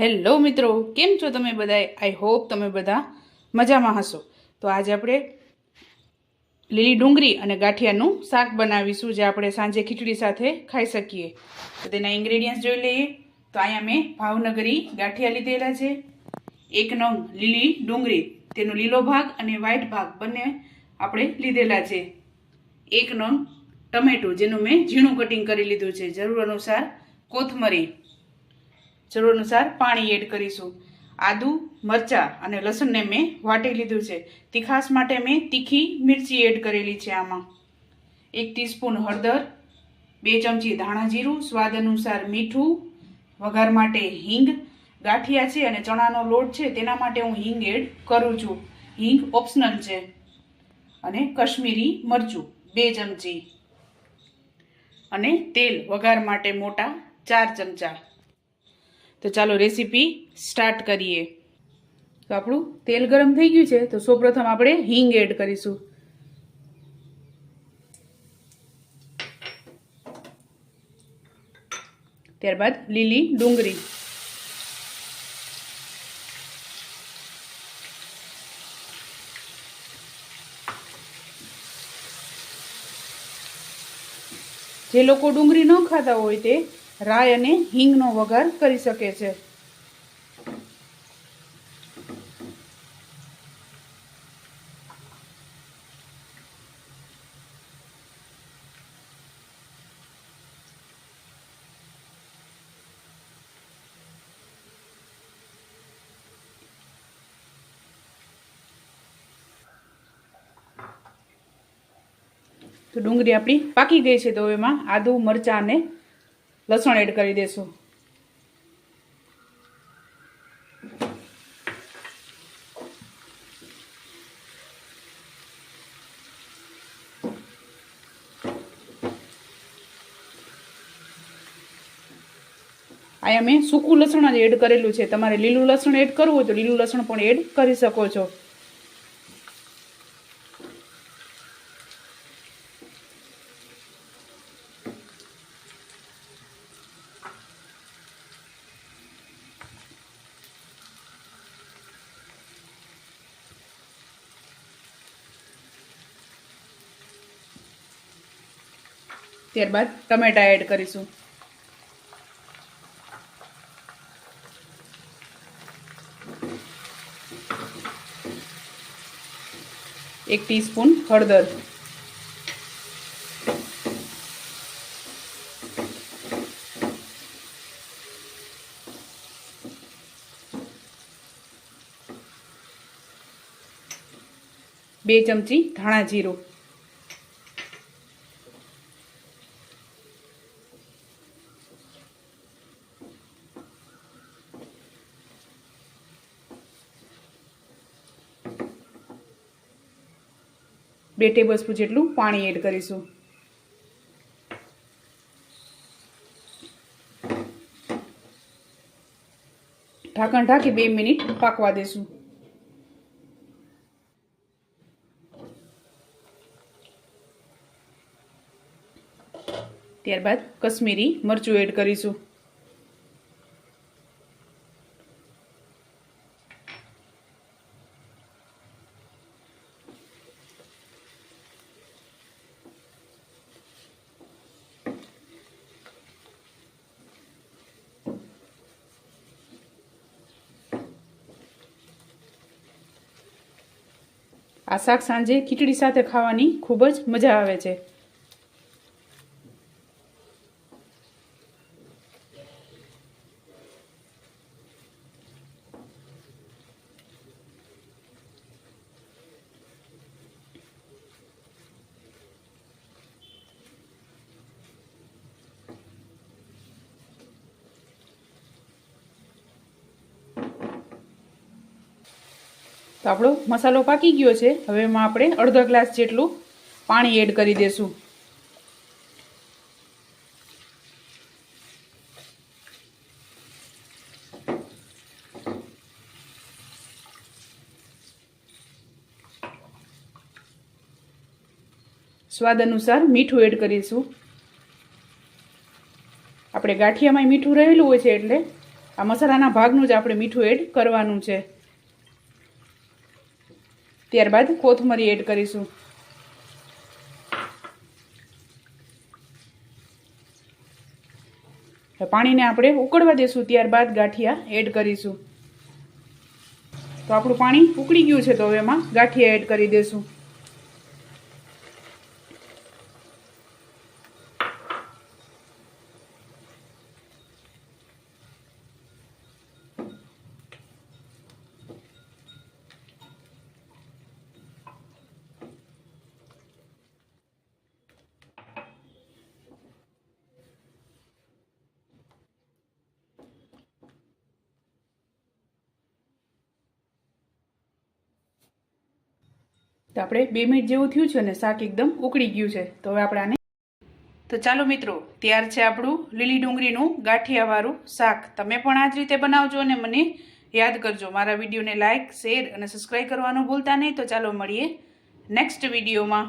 Hello મિત્રો, કેમ છો તમે બધા આઈ હોપ તમે બધા મજામાં હશો. તો આજે આપણે લીલી ડુંગળી અને ગાંઠિયાનું શાક બનાવીશું, જે આપણે સાંજે ખીચડી સાથે ખાઈ શકીએ. તો તેના ઇન્ગ્રેડિયન્ટ્સ જોઈ લઈએ. તો અહીંયા મેં ભાવનગરી ગાંઠિયા લીધેલા છે. એક નંગ લીલી ડુંગળી, તેનો લીલો ભાગ અને વ્હાઈટ ભાગ બંને આપણે લીધેલા છે. એક નંગ ટમેટું, જેનું મેં ઝીણું કટિંગ કરી લીધું છે. જરૂર અનુસાર કોથમરી. જરૂર અનુસાર પાણી એડ કરીશું. આદુ, મરચાં અને લસણને મેં વાટી લીધું છે. તીખાસ માટે મેં તીખી મિરચી એડ કરેલી છે આમાં. એક ટીસ્પૂન હળદર, બે ચમચી ધાણા જીરું, સ્વાદ અનુસાર મીઠું, વઘાર માટે હિંગ ગાંઠિયા છે અને ચણાનો લોટ છે, તેના માટે હું હિંગ એડ કરું છું. હિંગ ઓપ્શનલ છે. અને કશ્મીરી મરચું, બે ચમચી. અને તેલ વઘાર માટે મોટા ચાર ચમચા. તો ચાલો રેસીપી સ્ટાર્ટ કરીએ. તો આપણું તેલ ગરમ થઈ ગયું છે, તો સૌપ્રથમ આપણે હિંગ એડ કરીશું. ત્યારબાદ લીલી ડુંગળી. જે લોકો ડુંગળી ન ખાતા હોય તે રાય અને હિંગનો વઘાર કરી શકે છે. તો ડુંગળી આપણી પાકી ગઈ છે તો એમાં આદુ, મરચાં અને લસણ એડ કરી દેશું. અહીંયા મેં સૂકું લસણ જ એડ કરેલું છે. તમારે લીલું લસણ એડ કરવું હોય તો લીલું લસણ પણ એડ કરી શકો છો. ત્યારબાદ ટમેટા એડ કરીશું. એક ટીસ્પૂન હળદર. બે ચમચી ધાણા જીરું. બે ટેબલ સ્પૂન જેટલું પાણી એડ કરીશું. ઢાંકણ ઢાંકી બે મિનિટ પાકવા દેશું. ત્યારબાદ કશ્મીરી મરચું એડ કરીશું. આ શાક સાંજે ખીચડી સાથે ખાવાની ખૂબ જ મજા આવે છે. તો આપણો મસાલો પાકી ગયો છે. હવે એમાં આપણે અડધો ગ્લાસ જેટલું પાણી એડ કરી દેશું. સ્વાદ અનુસાર મીઠું એડ કરીશું. આપણે ગાંઠિયામાં મીઠું રહેલું હોય છે એટલે આ મસાલાના ભાગનું જ આપણે મીઠું એડ કરવાનું છે. ત્યારબાદ કોથમરી એડ કરીશું. પાણીને આપણે ઉકળવા દેશું, ત્યારબાદ ગાંઠિયા એડ કરીશું. તો આપણું પાણી ઉકળી ગયું છે, તો હવે એમાં ગાંઠિયા એડ કરી દેશું. આપણે બે મિનિટ જેવું થયું છે અને શાક એકદમ ઉકળી ગયું છે. તો હવે આપણે આને તો ચાલો મિત્રો, તૈયાર છે આપણું લીલી ડુંગળીનું ગાંઠિયાવાળું શાક. તમે પણ આ જ રીતે બનાવજો અને મને યાદ કરજો. મારા વિડીયોને લાઇક શેર અને સબસ્ક્રાઈબ કરવાનું ભૂલતા નહીં. તો ચાલો મળીએ નેક્સ્ટ વિડીયોમાં.